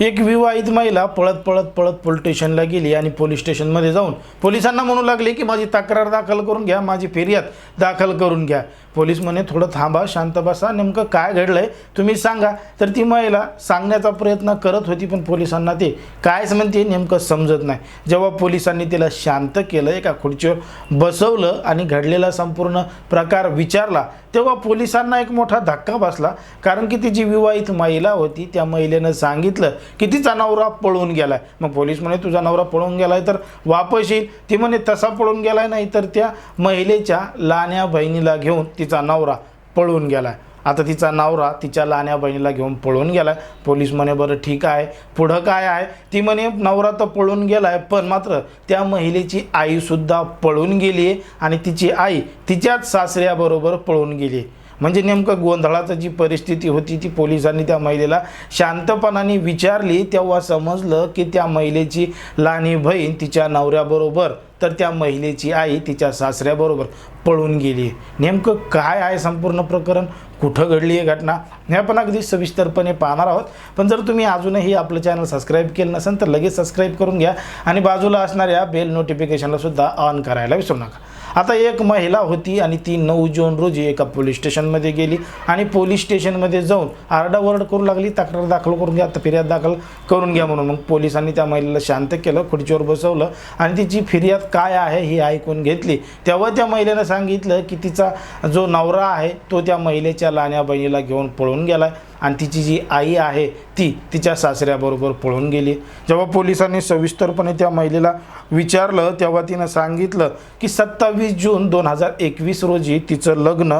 एक विवाहित महिला पळत पळत पळत पोलीस स्टेशनला गेली आणि पोलीस स्टेशनमध्ये जाऊन पोलिसांना म्हणू लागली की माझी तक्रार दाखल करून घ्या माझी फिर्याद दाखल करून घ्या. पोलीस म्हणे थोडं थांबा शांत बसा नेमकं काय घडलंय तुम्ही सांगा. तर ती महिला सांगण्याचा प्रयत्न करत होती पण पोलिसांना ते कायच म्हणते नेमकं समजत नाही. जेव्हा पोलिसांनी तिला शांत केलं एका खुर्चीवर बसवलं आणि घडलेला संपूर्ण प्रकार विचारला तेव्हा पोलिसांना एक मोठा धक्का बसला. कारण की ती जी विवाहित महिला होती त्या महिलेनं सांगितलं की तिचा नवरा पळून गेलाय. मग पोलीस म्हणे तुझा नवरा पळून गेलाय तर वापस येईल. ती म्हणे तसा पळून गेलाय नाही तर त्या महिलेच्या लाण्या बहिणीला घेऊन ती तिचा नवरा पळून गेलाय. आता तिचा नवरा तिच्या लहान्या बहिणीला घेऊन पळून गेला आहे पोलीस म्हणे बरं ठीक आहे. पुढं काय आहे? ती म्हणे नवरा तर पळून गेला आहे पण मात्र त्या महिलेची आईसुद्धा पळून गेली आहे आणि तिची आई तिच्याच सासऱ्याबरोबर पळून गेली आहे म्हणजे नेमकं गोंधळाचं जी परिस्थिती होती ती पोलिसांनी त्या महिलेला शांतपणाने विचारली तेव्हा समजलं की त्या महिलेची लहानी बहीण तिच्या नवऱ्याबरोबर तर त्या महिलेची आई तिच्या सासऱ्याबरोबर पळून गेली. नेमकं काय आहे संपूर्ण प्रकरण? कुठं घडली आहे घटना? हे आपण अगदी सविस्तरपणे पाहणार आहोत. पण जर तुम्ही अजूनही आपलं चॅनल सबस्क्राईब केलं नसेल तर लगेच सबस्क्राईब करून घ्या. आणि बाजूला असणाऱ्या बेल नोटिफिकेशनला सुद्धा ऑन करायला विसरू नका. आता एक महिला होती आणि ती नऊ जून रोजी एका पोलीस स्टेशनमध्ये गेली आणि पोलीस स्टेशनमध्ये जाऊन आरडाओरड करू लागली तक्रार दाखल करून घ्या आता फिर्याद दाखल करून घ्या म्हणून. मग पोलिसांनी त्या महिलेला शांत केलं खुर्चीवर बसवलं आणि तिची फिर्याद काय आहे ही ऐकून घेतली. तेव्हा त्या महिलेनं सांगितलं की तिचा जो नवरा आहे तो त्या महिलेच्या लाण्याबहिणीला घेऊन पळून गेलाय. आणि तिची जी आई आहे ती तिच्या सासऱ्याबरोबर पळून गेली. जेव्हा पोलिसांनी सविस्तरपणे त्या महिलेला विचारलं तेव्हा तिनं सांगितलं की सत्तावीस जून दोन हजार एकवीस रोजी तिचं लग्न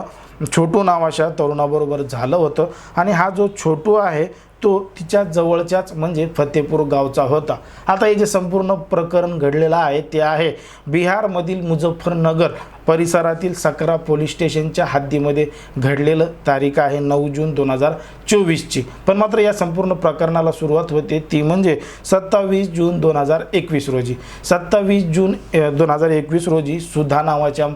छोटू नावाच्या तरुणाबरोबर झालं होतं. आणि हा जो छोटू आहे तो तिच्या जवळच्याच म्हणजे फतेपूर गावचा होता. आता हे जे संपूर्ण प्रकरण घडलेलं आहे ते आहे बिहारमधील मुझफ्फरनगर परिसरातील सकरा पोलीस स्टेशनच्या हद्दीमध्ये घडलेलं तारीख आहे नऊ जून दोन हजार चोवीसची. पण मात्र या संपूर्ण प्रकरणाला सुरुवात होते ती म्हणजे सत्तावीस जून दोन हजार एकवीस रोजी. सत्तावीस जून दोन हजार एकवीस रोजी सुधा नावाच्या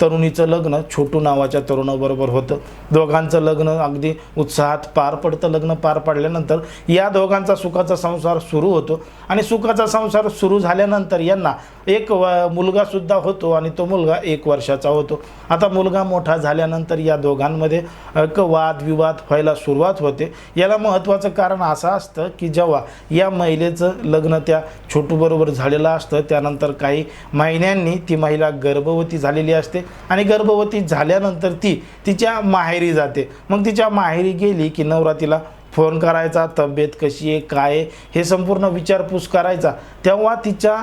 तरुणीचं लग्न छोटू नावाच्या तरुणाबरोबर होतं. दोघांचं लग्न अगदी उत्साहात पार पडतं. लग्न पार पडल्यानंतर या दोघांचा सुखाचा संसार सुरू होतो. आणि सुखाचा संसार सुरू झाल्यानंतर यांना एक व मुलगासुद्धा होतो आणि तो मुलगा एक वर्षाचा होतो. आता मुलगा मोठा झाल्यानंतर या दोघांमध्ये एक वादविवाद व्हायला सुरुवात होते. याला महत्त्वाचं कारण असं असतं की जेव्हा या महिलेचं लग्न त्या छोटूबरोबर झालेलं असतं त्यानंतर काही महिन्यांनी ती महिला गर्भवती झालेली असते आणि गर्भवती झाल्यानंतर ती तिच्या माहेरी जाते. मग तिच्या माहेरी गेली की नवरा तिला फोन करायचा तब्येत कशी आहे काय आहे हे संपूर्ण विचारपूस करायचा. तेव्हा तिच्या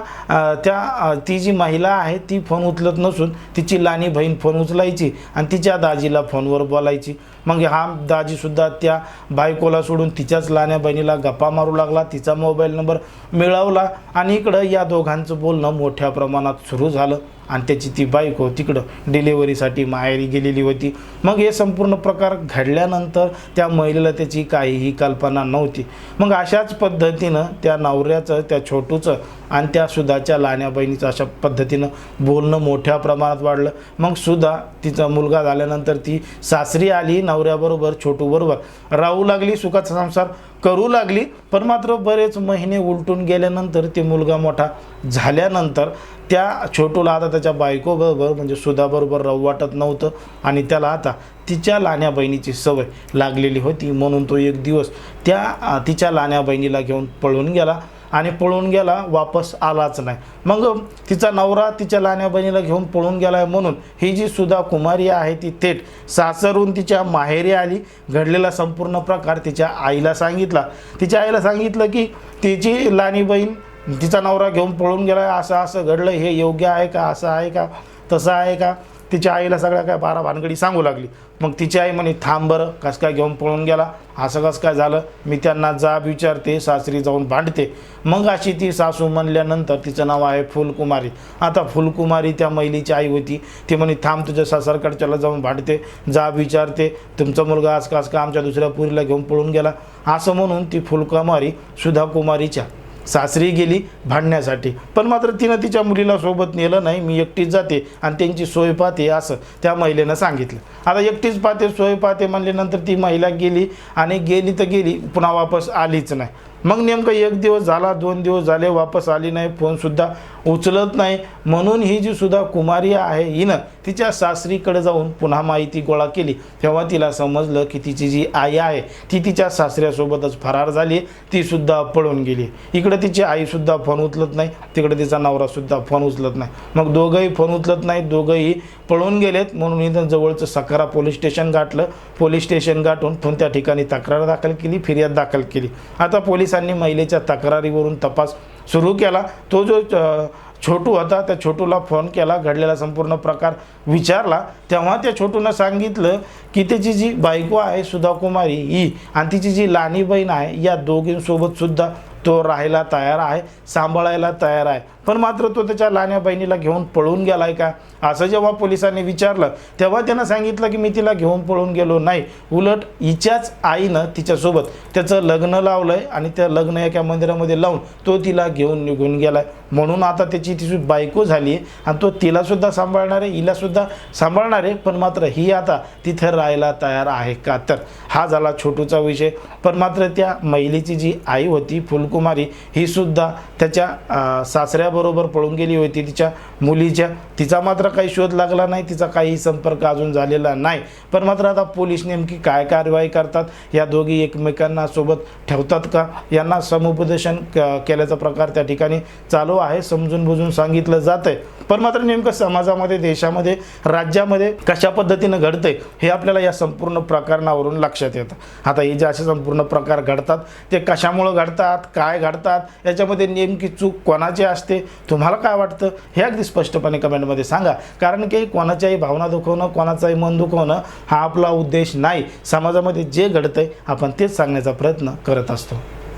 त्या ती जी महिला आहे ती फोन उचलत नसून तिची लाणी बहीण फोन उचलायची आणि तिच्या दाजीला फोनवर बोलायची. मग हा दाजीसुद्धा त्या बायकोला सोडून तिच्याच लहान्या बहिणीला गप्पा मारू लागला. तिचा मोबाईल नंबर मिळवला आणि इकडं या दोघांचं बोलणं मोठ्या प्रमाणात सुरू झालं. आणि त्याची ती बायको तिकडं डिलेवरीसाठी माहेरी गेलेली होती. मग हे संपूर्ण प्रकार घडल्यानंतर त्या महिलेला त्याची काहीही कल्पना नव्हती. मग अशाच पद्धतीनं त्या नवऱ्याचं त्या छोटूचं आणि त्या सुधाच्या लहान्या बहिणीचं अशा पद्धतीनं बोलणं मोठ्या प्रमाणात वाढलं. मग सुधा तिचा मुलगा झाल्यानंतर ती सासरी आली. नवऱ्याबरोबर छोटूबरोबर राहू लागली सुखाचा संसार करू लागली पण मात्र बरेच महिने उलटून गेल्यानंतर ते मुलगा मोठा झाल्यानंतर त्या छोटूला आता त्याच्या बायकोबरोबर म्हणजे सुधाबरोबर राहू वाटत नव्हतं आणि त्याला आता तिच्या लाण्या बहिणीची सवय लागलेली होती. म्हणून तो एक दिवस त्या तिच्या लाण्या बहिणीला घेऊन पळून गेला. आणि पळून गेला वापस आलाच नाही. मग तिचा नवरा तिच्या लहान्या बहिणीला घेऊन पळून गेलाय म्हणून ही जी सुधा कुमारी आहे ती थेट सासरून तिच्या माहेरी आली. घडलेला संपूर्ण प्रकार तिच्या आईला सांगितला. तिच्या आईला सांगितलं की तिची लहानी बहीण तिचा नवरा घेऊन पळून गेलाय असं असं घडलं हे योग्य आहे का असं आहे का तसं आहे का? तिच्या आईला सगळ्या काय बारा भानगडी सांगू लागली. मग तिची आई म्हणे थांब बरं कसं काय घेऊन पळून गेला? असं कसं काय झालं? मी त्यांना जाब विचारते सासरी जाऊन भांडते. मग अशी ती सासू म्हणल्यानंतर तिचं नाव आहे फुलकुमारी. आता फुलकुमारी त्या महिलेची आई होती. ती म्हणे थांब तुझ्या सासरकडच्याला जाऊन भांडते जाब विचारते. तुमचा मुलगा आज का का आमच्या दुसऱ्या पुरीला घेऊन पळून गेला? असं म्हणून ती फुलकुमारी सुधा कुमारीच्या सासरी गेली भांडण्यासाठी. पण मात्र तिनं तिच्या मुलीला सोबत नेलं नाही. मी एकटीच जाते आणि त्यांची सोय पाहते असं त्या महिलेनं सांगितलं. आता एकटीच पाहते सोय पाहते म्हणल्यानंतर ती महिला गेली आणि गेली तर गेली पुन्हा वापस आलीच नाही. मग नेमकं एक दिवस झाला दोन दिवस झाले वापस आली नाही फोनसुद्धा उचलत नाही. म्हणून ही जी सुद्धा कुमारी आहे हिनं तिच्या सासरीकडे जाऊन पुन्हा माहिती गोळा केली. तेव्हा तिला समजलं की तिची जी आई आहे ती तिच्या सासऱ्यासोबतच फरार झाली. ती सुद्धा पळून गेली. इकडे तिची आईसुद्धा फोन उचलत नाही. तिकडे तिचा नवरासुद्धा फोन उचलत नाही. मग दोघंही फोन उचलत नाही. दोघंही पळून गेलेत. म्हणून इथं जवळचं सकारा पोलीस स्टेशन गाठलं. पोलीस स्टेशन गाठून पण त्या ठिकाणी तक्रार दाखल केली फिर्याद दाखल केली. आता पोलिसांनी महिलेच्या तक्रारीवरून तपास सुरू केला. तो जो छोटू होता त्या छोटूला फोन केला घडलेला संपूर्ण प्रकार विचारला. तेव्हा त्या छोटूनं सांगितलं की त्याची जी बायको आहे सुधा कुमारी ही आणि तिची जी लाणी बहीण आहे या दोघींसोबत सुद्धा तो राहायला तयार आहे सांभाळायला तयार आहे. पण मात्र तो त्याच्या लहान्या बहिणीला घेऊन पळून गेलाय का? असं जेव्हा पोलिसांनी विचारलं तेव्हा त्यानं सांगितलं की मी तिला घेऊन पळून गेलो नाही. उलट हिच्याच आईनं तिच्यासोबत त्याचं लग्न लावलंय आणि त्या लग्न एका मंदिरामध्ये लावून तो तिला घेऊन निघून गेलाय. म्हणून आता त्याची तिची बायको झाली आहे आणि तो तिलासुद्धा सांभाळणार आहे हिलासुद्धा सांभाळणार आहे पण मात्र ही आता तिथं राहायला तयार आहे का? तर हा झाला छोटूचा विषय. पण मात्र त्या महिलेची जी आई होती फुलकुमारी ही सुद्धा त्याच्या सासऱ्याबरोबर पळून गेली होती तिच्या मुलीच्या. तिचा मात्र काही शोध लागला नाही तिचा काही संपर्क अजून झालेला नाही. पण मात्र आता पोलीस नेमकी काय कारवाई करतात या दोघी एकमेकांना सोबत ठेवतात का? यांना समुपदेशन क- केल्याचा प्रकार त्या ठिकाणी चालू आहे समजून बुजून सांगितलं जात आहे पण मात्र नेमकं समाजामध्ये देशामध्ये राज्यामध्ये कशा पद्धतीनं घडतंय हे आपल्याला या संपूर्ण प्रकरणावरून लक्षात येतं. आता हे जे असे संपूर्ण प्रकार घडतात ते कशामुळं घडतात काय घडतात याच्यामध्ये नेमकी चूक कोणाची असते तुम्हाला काय वाटतं हे अगदी स्पष्टपणे कमेंटमध्ये सांगा. कारण की कोणाच्याही भावना दुखवणं कोणाचाही मन दुखवणं हा आपला उद्देश नाही. समाजामध्ये जे घडतंय आपण तेच सांगण्याचा प्रयत्न करत असतो.